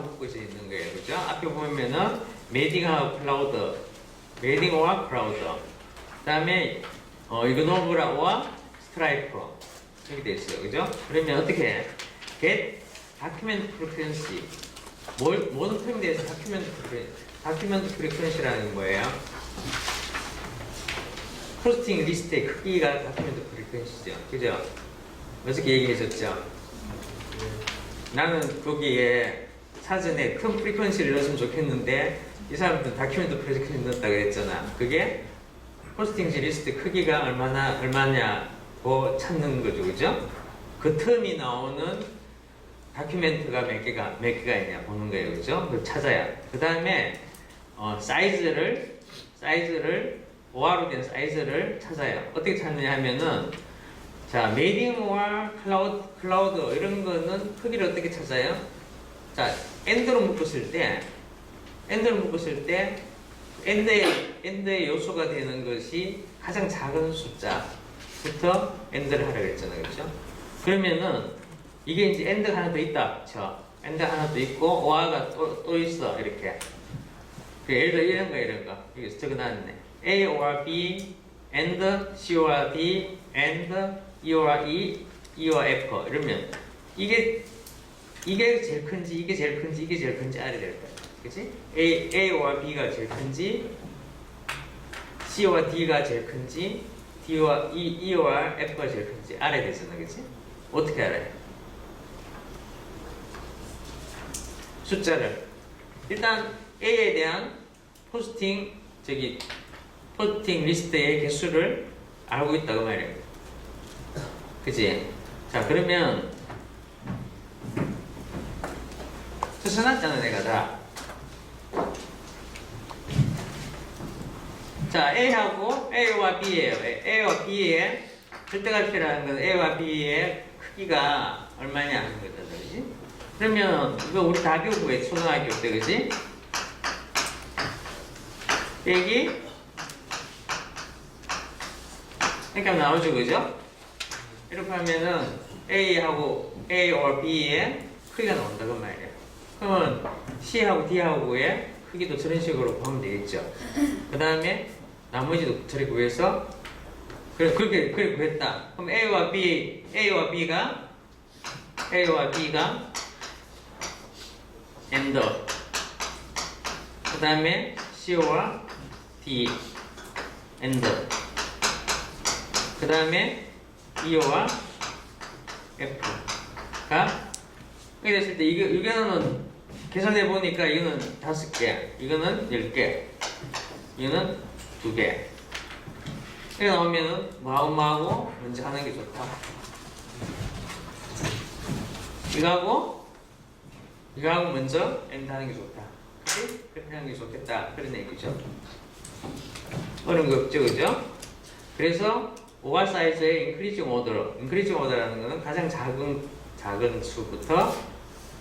메딩하고 묶어져 있는 거예요. 그죠? 앞에 보면은 메딩하고 클라우드, 메딩과 클라우드. 그 다음에 어, 이그노브라와 스트라이프. 이렇게 돼 있어요. 그죠? 그러면 어떻게 해? get document frequency. 뭘, 뭐는 표현돼서 document frequency. document frequency라는 거예요. 포스팅 리스트의 크기가 document frequency죠. 그죠? 어저께 얘기했었죠? 나는 거기에 사전에 큰 프리퀀시를 넣었으면 좋겠는데 이 사람들은 다큐멘트 프로젝트를 넣었다 그랬잖아. 그게 포스팅지 리스트 크기가 얼마나 얼마냐고 찾는 거죠, 그죠? 그 틈이 나오는 다큐멘트가 몇 개가 몇 개가 있냐 보는 거예요, 그죠? 그걸 찾아야. 그 다음에 어, 사이즈를 사이즈를 OR로 된 사이즈를 찾아요. 어떻게 찾느냐 하면은 자, 메이딩와 클라우드, 클라우드 이런 거는 크기를 어떻게 찾아요? 자, 엔드로 묶었을 때, 엔드로 묶었을 때, 엔드의, 엔드의 요소가 되는 것이 가장 작은 숫자부터 엔드를 하라고 했잖아요. 그렇죠? 그러면은 이게 이제 엔드가 하나 더 있다. 그렇죠? 엔드 하나 더 있고 오아가 또, 또 있어. 이렇게. 그 예를 들어 이런 거 이런 거. 여기서 적어놨네. A or B and C or D and E or E, E or F 이러면 이게 이게 제일 큰지 이게 제일 큰지 이게 제일 큰지 알아야 될 거야. 그치? A, A or B가 제일 큰지 C or D가 제일 큰지 D or E, E or F가 제일 큰지 알아야 되잖아. 그치? 어떻게 알아요? 숫자를 일단 A에 대한 포스팅 저기 포스팅 리스트의 개수를 알고 있다고 말이에요. 그치? 자, 그러면 써놨잖아, 내가 다. 자, A하고 A와 B예요. A와 B의 절대값이라는 건 A와 B의 크기가 얼마냐 하는 거잖아, 그지? 그러면 이거 우리 다 배우고 왜 초등학교 때, 그지? 빼기 그러니까 나오죠, 그죠? 이렇게 하면은 A하고 A or B의 크기가 나온다고 말이에요. 그러면 C하고 D하고의 크기도 저런 식으로 보면 되겠죠. 그 다음에 나머지도 저리 구해서 그래 그렇게 그렇게 구했다. 그럼 A와 B, A와 B가 A와 B가 엔더. 그 다음에 C와 D 엔더. 그 다음에 E와 F가 이렇게 됐을 때 이거 이거는 계산해 보니까 이거는 다섯 개, 이거는 열 개, 이거는 두 개. 이렇게 나오면은 마음하고 먼저 하는 게 좋다. 이거하고 이거하고 먼저 엔드 하는 게 좋다. 그렇게 하는 게 좋겠다. 그런 얘기죠. 어려운 거 없죠, 그죠? 그래서 오갈 사이즈의 인크리징 오더, 인크리징 오더라는 것은 가장 작은 작은 수부터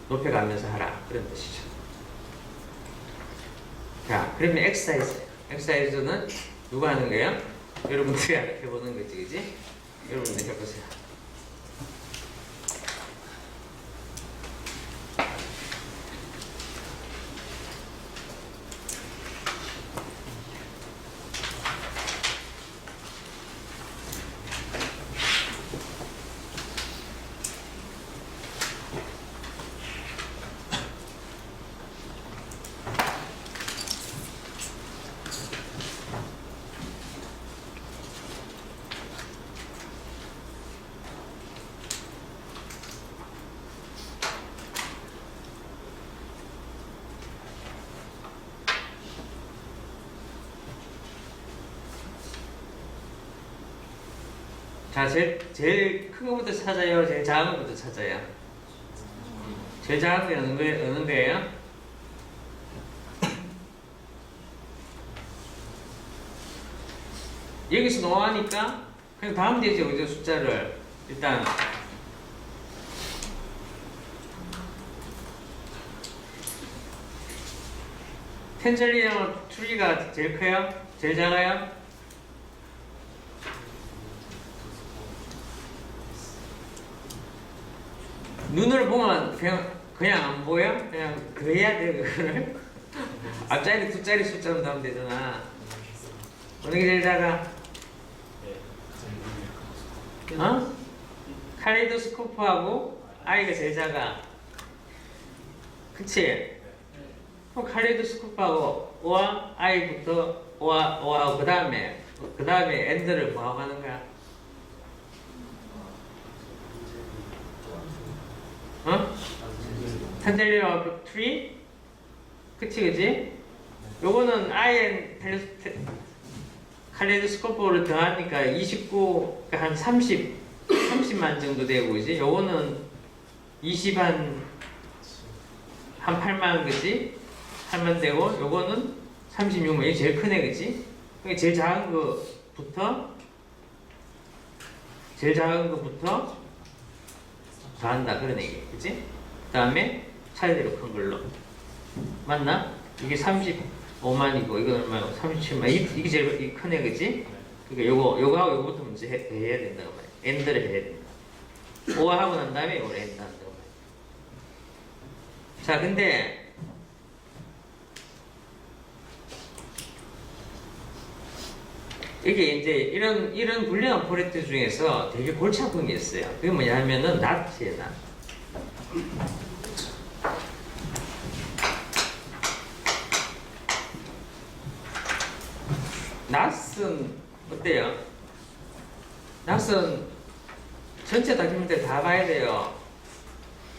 높여가면서 하라 그런 뜻이죠. 자, 그러면 엑사이즈, 엑사이즈는 누가 하는 거예요? 여러분들이 해보는 거지, 그지? 여러분들 해보세요. 자, 제일, 제일 큰 것부터 찾아요? 제일 작은 것부터 찾아요? 제일 작은 게 어느, 거, 어느 거예요? 여기서 노하니까 그냥 다음 되죠, 그죠? 숫자를. 일단. 텐젤리랑 트리가 제일 커요? 제일 작아요? 눈을 보면 그냥 그냥 안 보여? 그냥 그래야 돼 그거를 앞자리 두 자리 숫자로 나오면 되잖아 어느 게 제일 작아? 어? 칼레이도스코프하고 아이가 제일 작아 그치? 그럼 칼레이도스코프하고 오와 아이부터 오와 오하고 그 다음에 그 다음에 엔드를 뭐하고 하는 거야? 어? 탄젤리와 트리? 그치 그치? 요거는 아이엔 칼레이도스코프를 더하니까 29, 그러니까 한 30, 30만 정도 되고 그지? 요거는 20 한 한 8만 그지? 8만 되고 요거는 36만 이게 제일 크네 그지? 그러니까 제일 작은 거부터 제일 작은 거부터 더한다 그런 얘기 그지? 그 다음에 차례대로 큰 걸로 맞나? 이게 35만이고 이건 얼마고 37만 이게, 이게 제일 이게 크네 그지? 그러니까 요거 요거하고 요거부터 먼저 해, 해야 된다고 말이야 엔드를 해야 된다 5 하고 난 다음에 요걸 엔드 한다고 말이야 자 근데 이게 이제 이런 이런 불량한 포레트 중에서 되게 골치 아픈 게 있어요. 그게 뭐냐면은 not이에요, not. Not은 어때요? not은 전체 다큐멘터리 다 봐야 돼요.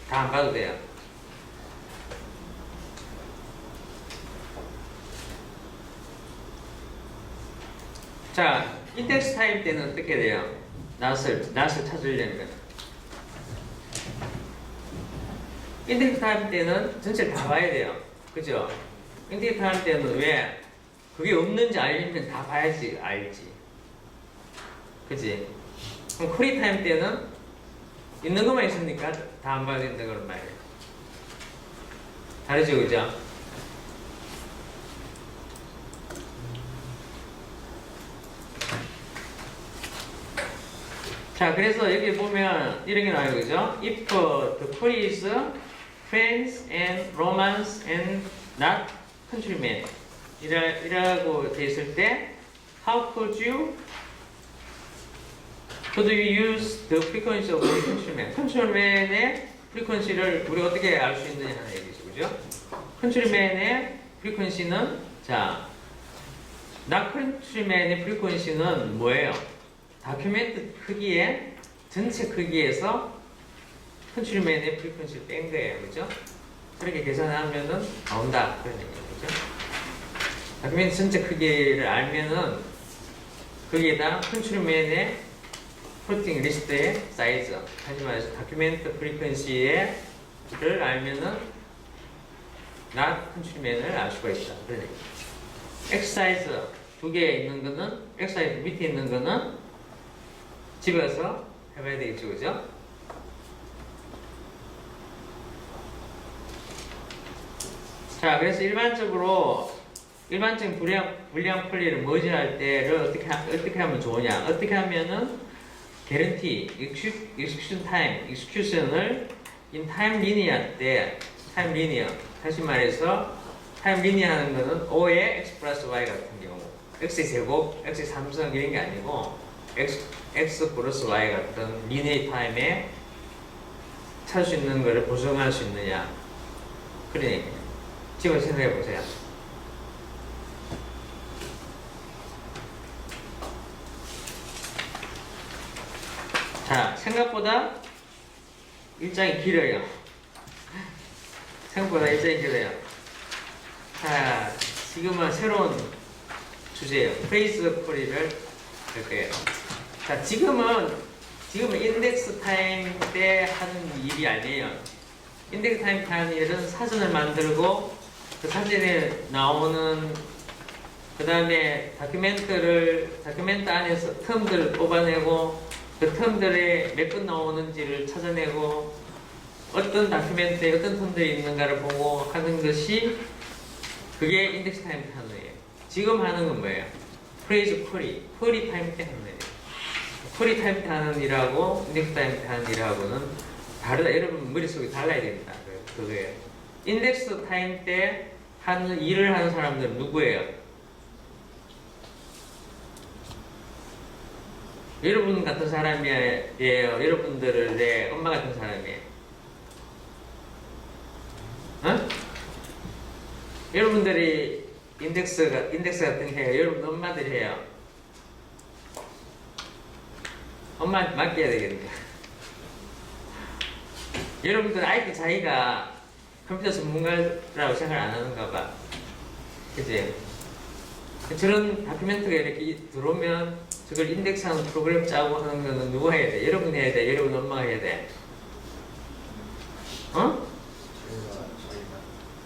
다 안 봐도 돼요. 자, 인덱스 타임 때는 어떻게 돼요? 낫을, 낫을 찾으려면. 인덱스 타임 때는 전체를 다 봐야 돼요. 그죠? 인덱스 타임 때는 왜? 그게 없는지 알려면 다 봐야지, 알지. 그지? 그럼 코리 타임 때는 있는 것만 있으니까 다 안 봐야 된다, 그런 말이에요. 다르죠, 그죠? 자, 그래서 여기 보면 이런 게 나와요, 그죠? If the is friends and romance and not countrymen 이라, 이라고 돼 있을 때 How could you could you use the frequency of the countryman? countryman의 frequency를 우리가 어떻게 알 수 있느냐 하는 얘기죠, 그죠? countryman의 frequency는 자, not countryman의 frequency는 뭐예요? 다큐멘트 크기의 전체 크기에서 컨트리맨의 프리퀀시를 뺀 거예요. 그죠? 그렇게 계산하면은 나온다. 그런 얘기죠. 그죠? 다큐멘트 전체 크기를 알면은 거기에다 컨트리맨의 프로팅 리스트의 사이즈 하지만 다큐멘트 프리퀀시를 알면은 나 컨트리맨을 알 수가 있다. 그런 얘기죠. 엑사이즈 두 개 있는 거는 엑사이즈 밑에 있는 거는 집에서 해봐야 되겠죠, 그죠? 자, 그래서 일반적으로 일반적인 불량 불량 폴리를 모집할 때를 어떻게 하, 어떻게 하면 좋으냐? 어떻게 하면은 개런티, execution time, execution을 in time 때 time linear 다시 말해서 time linear 하는 거는 5의 x 플러스 y 같은 경우 x 제곱, x 3성 이런 게 아니고 x, x 플러스 y 같은 리니어 타임에 찾을 수 있는 것을 보정할 수 있느냐 얘기예요. 지금 생각해 보세요. 자, 생각보다 일정이 길어요. 생각보다 일정이 길어요. 자, 지금은 새로운 주제예요. 프레이즈 콜리를 할 거예요. 자, 지금은 지금은 인덱스 타임 때 하는 일이 아니에요. 인덱스 타임 하는 일은 사전을 만들고 그 사진에 나오는 그 다음에 다큐멘트를 다큐멘트 안에서 텀들을 뽑아내고 그 텀들에 몇 분 나오는지를 찾아내고 어떤 다큐멘트에 어떤 텀들이 있는가를 보고 하는 것이 그게 인덱스 타임 하는 거예요. 지금 하는 건 뭐예요? 프레이즈 쿼리, 쿼리 타임 때 하는 거예요. 쿼리 타임 때 하는 일하고 인덱스 타임 때 하는 일하고는 다르다. 여러분 머릿속이 달라야 됩니다. 그 그거예요. 인덱스 타임 때 하는 일을 하는 사람들은 누구예요? 여러분 같은 사람이에요. 여러분들의 엄마 같은 사람이에요. 어? 여러분들이 인덱스가 인덱스 같은 거 해요. 여러분 엄마들이 해요. 엄마한테 맡겨야 되겠네. 여러분들 아이들 자기가 컴퓨터 전문가라고 생각 안 하는가 봐. 그지? 저런 다큐멘터리가 이렇게 들어오면 저걸 인덱스하는 프로그램 짜고 하는 거는 누가 해야 돼? 여러분 해야 돼? 여러분 엄마가 해야 돼? 어?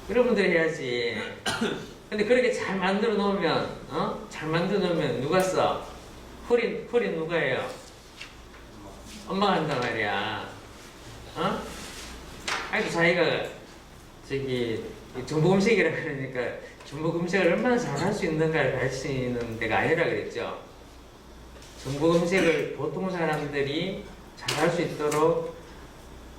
여러분들이 해야지. 근데 그렇게 잘 만들어 놓으면, 어? 잘 만들어 놓으면 누가 써? 풀이, 풀이 누가 해요? 엄마가 한단 말이야. 어? 아이고, 자기가, 저기, 이 정보 검색이라 그러니까, 정보 검색을 얼마나 잘 할 수 있는가를 가르치는 데가 아니라 그랬죠. 정보 검색을 보통 사람들이 잘할 수 있도록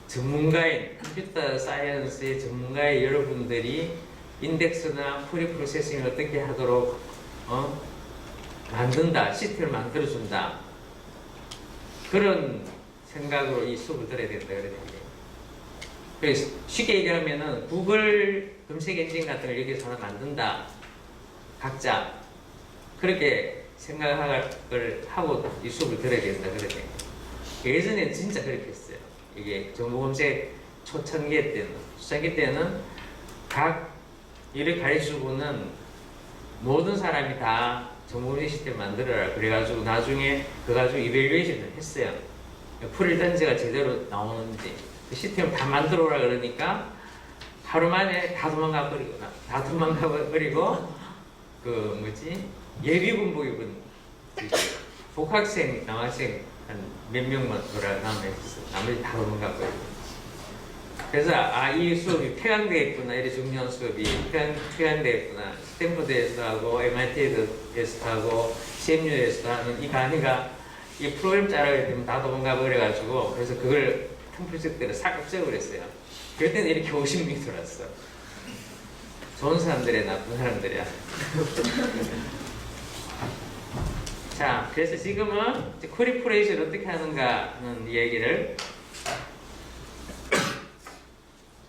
전문가인 컴퓨터 사이언스의 전문가의 여러분들이 인덱스나 프리 프로세싱을 어떻게 하도록 어? 만든다 시스템을 만들어준다. 그런 생각으로 이 수업을 들어야 된다 그랬는데. 그래서 쉽게 얘기하면은 구글 검색 엔진 같은 걸 여기서 하나 만든다. 각자. 그렇게 생각을 하고 이 수업을 들어야 된다 그랬대 예전에 진짜 그렇게 했어요. 이게 정보 검색 초창기 때는. 초창기 때는 각 일을 가르치고는 모든 사람이 다 정보 검색 시스템 만들어라. 그래가지고 나중에 그 가지고 이벨리에이션을 했어요. 풀일 던지가 제대로 나오는지. 그 시스템을 다 만들어라 그러니까 하루 만에 다 도망가 버리고 다 도망가 버리고 그 뭐지 예비군복 입은 그 복학생 남학생 한 몇 명만 돌아 남아있었어 나머지 다 버리고 그래서 아 이 수업이 폐강되겠구나. 이래 중요한 수업이 폐강, 폐강되겠구나. 스탠퍼드에서 하고 MIT에서 하고 CMU에서 하는 이 강의가 이 프로그램 짜라고 되면 다 도망가 버려가지고 그래서 그걸 템플릿대로 싹 없애버렸어요. 그럴 때는 이렇게 50명이 들어왔어 좋은 사람들이야 나쁜 사람들이야 자 그래서 지금은 이제 퀄리프레이션 어떻게 하는가 하는 이야기를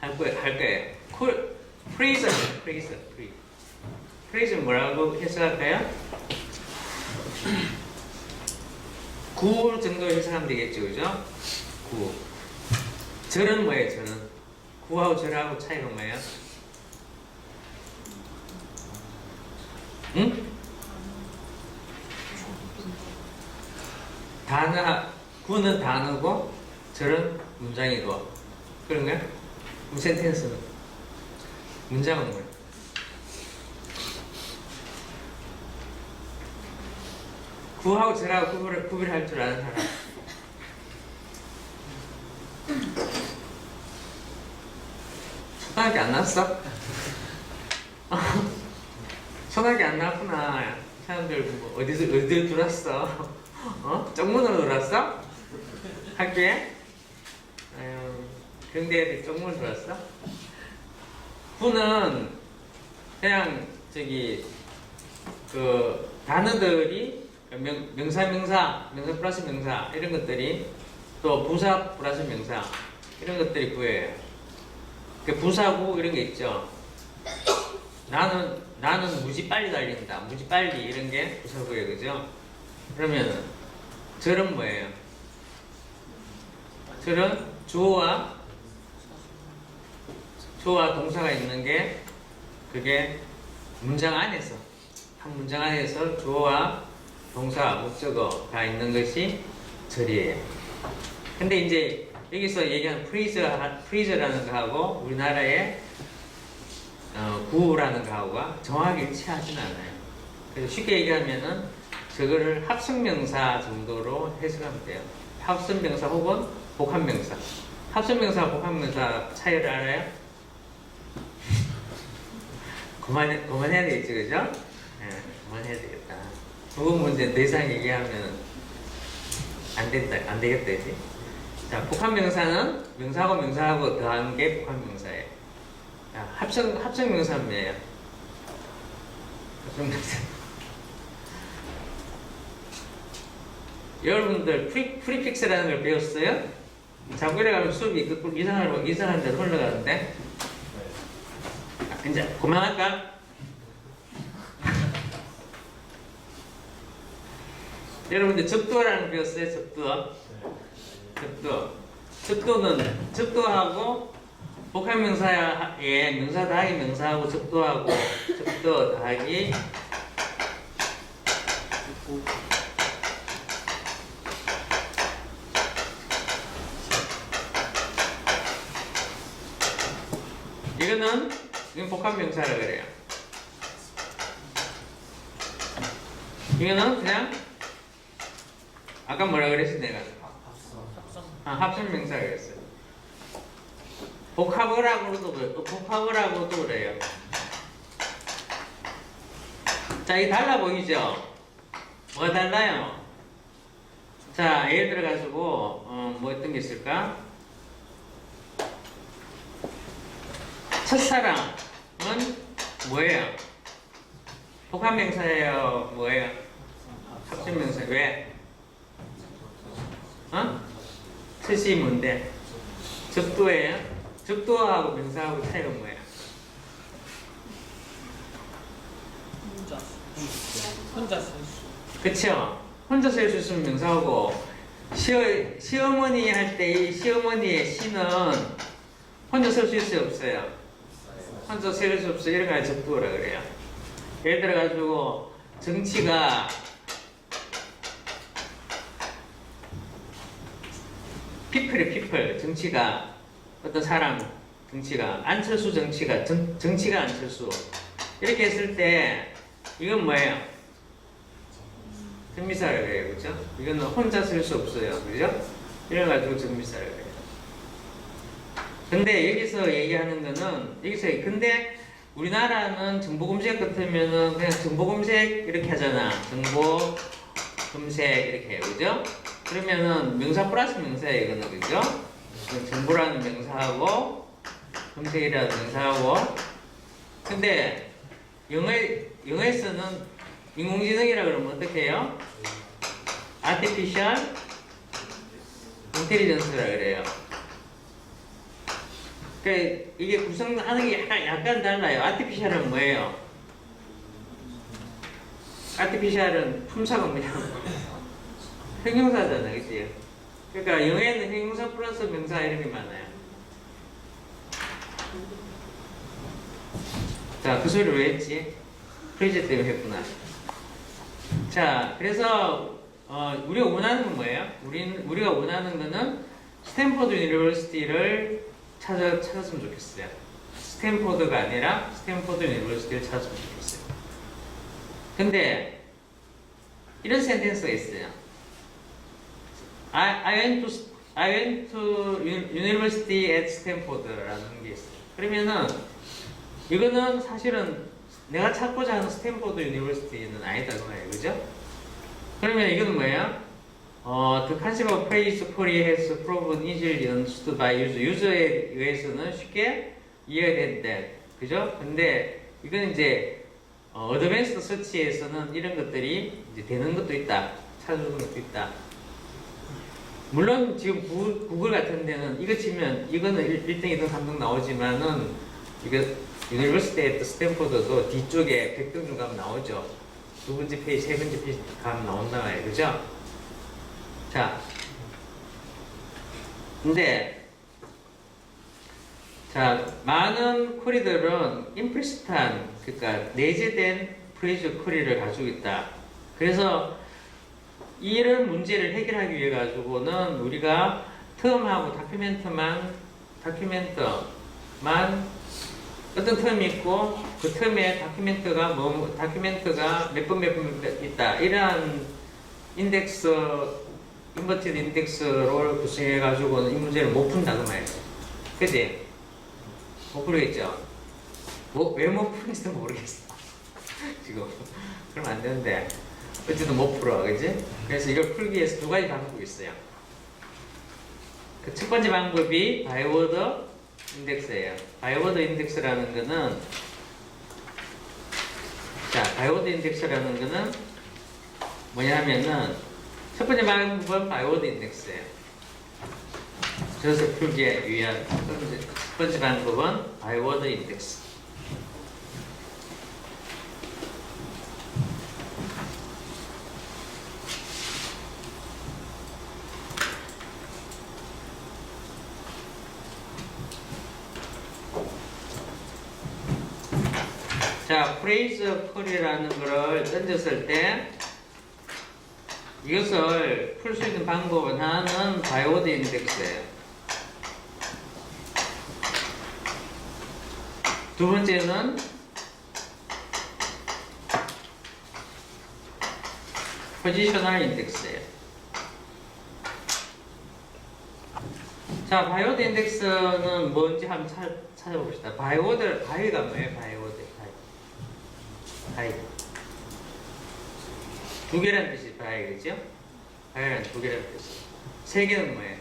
할 거예요 할 거예요 콜 프레이저 프레이저 프리 프레이저 뭐라고 해석할까요? 구 정도 해석하면 되겠죠 그죠? 구 절은 뭐예요 절은 구하고 절하고 차이가 뭐예요? 응? 단어 구는 단어고 절은 문장이고 그런가요? 그럼 센텐스는 문장은 뭐예요? 구하고 절하고 구별, 구별할 줄 아는 사람 초등학교 안 나왔어? 초등학교 안 나왔구나 사람들 뭐 어디서 어디 들어왔어? 어? 정문으로 들어왔어? 학교에? 아유 경대에 정문 들어왔어? 구는 그냥 저기 그 단어들이 명, 명사 명사 명사 플러스 명사 이런 것들이 또 부사 플러스 명사 이런 것들이 구예요. 그 부사구 이런 게 있죠. 나는 나는 무지 빨리 달린다. 무지 빨리 이런 게 부사구예요, 그죠? 그러면 절은 뭐예요? 절은 주어와 주어와 동사가 있는 게 그게 문장 안에서 한 문장 안에서 주어와 동사, 목적어가 있는 것이 절이에요. 근데 이제 여기서 얘기하는 프리저, 프리저라는 거하고 우리나라의 어, 구라는 거하고가 정확히 일치하진 않아요. 그래서 쉽게 얘기하면은 저거를 합성명사 정도로 해석하면 돼요. 합성명사 혹은 복합명사. 합성명사, 복합명사 차이를 알아요? 그만, 그만해야 되겠죠, 그죠? 예, 그만해야 되겠다. 부분 문제 더 이상 얘기하면 안 된다, 안 되겠다, 이제. 자, 복합명사는 명사하고 명사하고 더한 게 복합명사예요. 자, 합성, 합성명사는 뭐예요? 합성명사. 여러분들 프리, 프리픽스라는 걸 배웠어요? 자꾸 이래가면 수업이 그 이상한, 이상한 데로 흘러가는데? 아, 이제 그만할까? 여러분들 접두라는 거 배웠어요? 접두. 접두. 접두는 접두하고 복합명사의 명사 더하기 명사하고 접두하고 접두 더하기 이거는 이건 복합 명사라 그래요. 이거는 그냥 아까 뭐라 그랬지 내가? 아, 합성 명사 그랬어요. 복합어라고도 그래, 복합어라고도 그래요. 자, 이 달라 보이죠? 뭐가 달라요? 자, 예를 들어 가지고 어, 뭐 어떤 게 있을까? 첫사랑은 뭐예요? 복합명사예요? 뭐예요? 합성명사 왜? 어? 뜻이 뭔데? 접두예요? 접두하고 명사하고 차이가 뭐예요? 혼자 혼자 쓸수 그쵸? 혼자 쓸 수 있으면 명사하고 시어, 시어머니 할 때 이 시어머니의 시는 혼자 쓸 수 있어요? 없어요? 혼자 쓸수 없어요? 이런 거 접두라 그래요 예를 들어 가지고 정치가 피플이 피플 정치가 어떤 사람 정치가 안철수 정치가 정, 정치가 안철수 이렇게 했을 때 이건 뭐예요? 정미사라 그래요 그죠? 이거는 혼자 쓸 수 없어요 그죠? 이래 가지고 정미사라 그래요 근데 여기서 얘기하는 거는 여기서 근데 우리나라는 정보 검색 같으면은 그냥 정보 검색 이렇게 하잖아 정보 검색 이렇게 해요 그죠? 그러면은 명사 플러스 명사예요 이거는 그죠? 정보라는 명사하고 검색이라는 명사하고 근데 영어 영어에서는 인공지능이라 그러면 어떻게 해요? artificial intelligence라 그래요. 그 이게 구성하는 게 약간, 달라요. artificial은 뭐예요? 품사가 뭐냐? 형용사잖아, 그치? 그러니까 영어에는 형용사 플러스 명사 이런 게 많아요. 자, 그 소리를 왜 했지? 프레이즈 때문에 했구나. 자, 그래서 어, 우리가 원하는 건 뭐예요? 우린 우리가 원하는 거는 스탠포드 유니버시티를 찾아 찾았으면 좋겠어요. 스탠포드가 아니라 스탠포드 유니버시티를 찾았으면 좋겠어요. 근데 이런 센텐스가 있어요. I, I went to I went to uni- university at Stanford라는 게 있어요. 그러면은 이거는 사실은 내가 찾고자 하는 스탠포드 유니버시티는 아니다 그 말이에요, 그죠? 그러면 이거는 뭐예요? 어, the concept of praise query has. 유저에 의해서는 쉽게 이해가 된다, 그죠? 근데 이건 이제 어, 어드밴스드 서치에서는 이런 것들이 이제 되는 것도 있다, 찾아주는 것도 있다. 물론 지금 구, 구글 같은 데는 이거 치면 이거는 1, 등 2등, 3등 나오지만은 이거 유니버시티 에 스탠포드도 뒤쪽에 100등 중 가면 나오죠. 두 번째 페이지, 세 번째 페이지 가면 나온다 말이에요. 그죠? 자. 근데 자, 많은 쿼리들은 임플리시트한 그러니까 내재된 프레이즈 쿼리를 가지고 있다. 그래서 이런 문제를 해결하기 위해 가지고는 우리가 텀하고 다큐멘트만 다큐멘트만 어떤 텀이 있고 그 텀에 다큐멘트가 뭐 다큐멘트가 몇 번 몇 번 있다 이러한 인덱스 인버티드 인덱스를 구성해 가지고는 이 문제를 못 푼다 그 말이에요. 그지? 못 풀겠죠? 뭐, 왜못 푸는지도 모르겠어. 지금. 그러면 안 되는데. 어쨌든 못 풀어. 그지? 그래서 이걸 풀기 위해서 두 가지 방법이 있어요. 그 첫 번째 방법이 바이오더 인덱스예요. 바이오더 인덱스라는 거는 자, 바이오드 인덱스라는 거는 뭐냐면은 첫 번째 방법은 바이오드 인덱스예요. 저서 풀기에 위한 첫 번째, 방법은 바이오드 인덱스. 자, 프레이즈 컬이라는 거를 던졌을 때 이것을 풀 수 있는 방법은 하나는 바이오드 인덱스예요. 두 번째는 포지셔널 인덱스예요. 자, 바이오드 인덱스는 뭔지 한번 찾, 찾아봅시다. 바이오드, 바이가 뭐예요? 바이오드, 바이. 바이. 두 개란 뜻이 바이, 그죠? 바이란 두 개란 뜻이. 세 개는 뭐예요?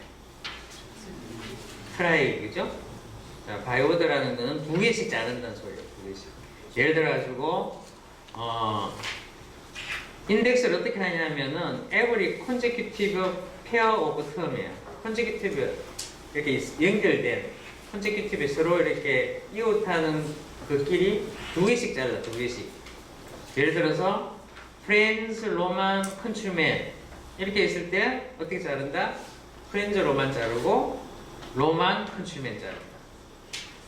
트라이, 그죠? 자, 바이오드라는 거는 두 개씩 자른다는 소리예요, 두 개씩. 예를 들어가지고, 어, 인덱스를 어떻게 하냐면은 every consecutive pair of term이에요. consecutive 이렇게 있- 연결된 consecutive 서로 이렇게 이웃하는 그 길이 두 개씩 잘라 두 개씩. 예를 들어서 friends, Roman, countryman 이렇게 있을 때 어떻게 자른다? friends, Roman 자르고 Roman, countryman 자른다.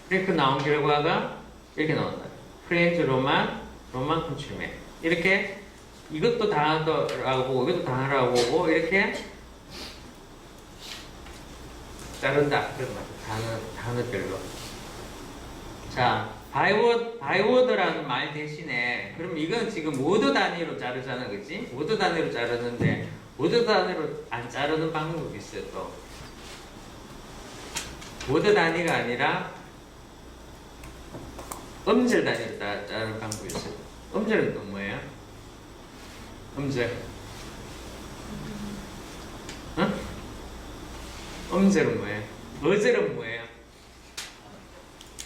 이렇게 나온 결과가 이렇게 나온다. friends, Roman, Roman, countryman 이렇게 이것도 당하더라고 보고 이것도 당하라고 보고 이렇게 자른다 그런 말 단어 단어별로 자 바이워 바이워드라는 말 대신에 그럼 이건 지금 모드 단위로 자르잖아 그지 모드 단위로 자르는데 모드 단위로 안 자르는 방법이 있어요 또 모드 단위가 아니라 음절 단위로 자- 자르는 방법이 있어요 음절은 또 뭐예요? 음절. 응? 음절은 뭐예요? 어절은 뭐예요?